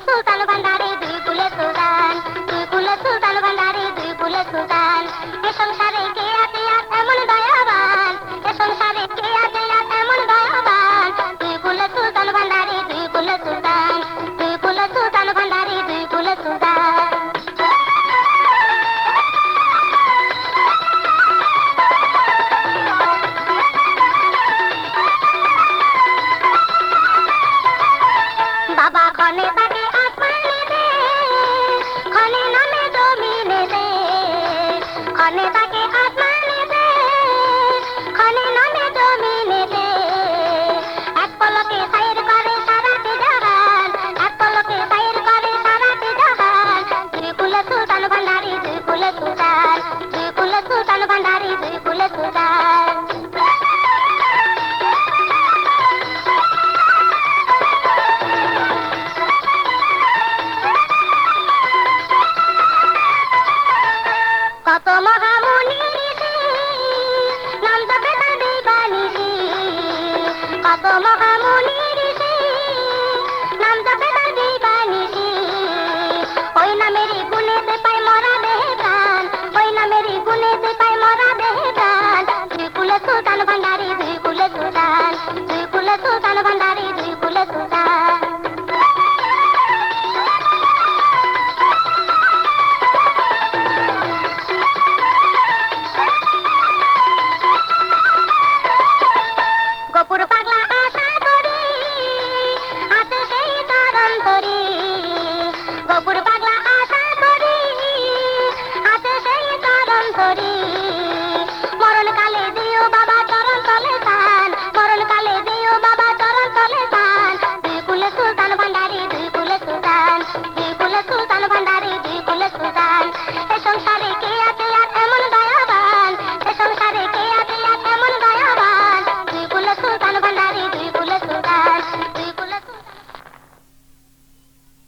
সুলতান ভান্ডারে দুই কুলে সুলতান দুই কুলে সুলতান ভান্ডারে দুই কুলে সুলতান এ সংসারে কে ক্ষণে তাকে আত্মা নেবে ক্ষণে নামে জমি নেবে এক পলকে সাইর করে সারাটি জাহান এক পলকে সাইর করে সারাটি জাহান দুই কুল সুতান ভান্ডারি দুই কুল সুতান দুই কুল সুতান ভান্ডারি দুই কুল সুতান কত মহামুনি বাণীষি। ওই নামেরই গুণেতে পাই মরা দেহে প্রাণ ওই নামেরই গুণেতে পাই মরা দেহে ভান্ডার করি গপুর পাগলা আশা করি হাতে সেই তরণ করি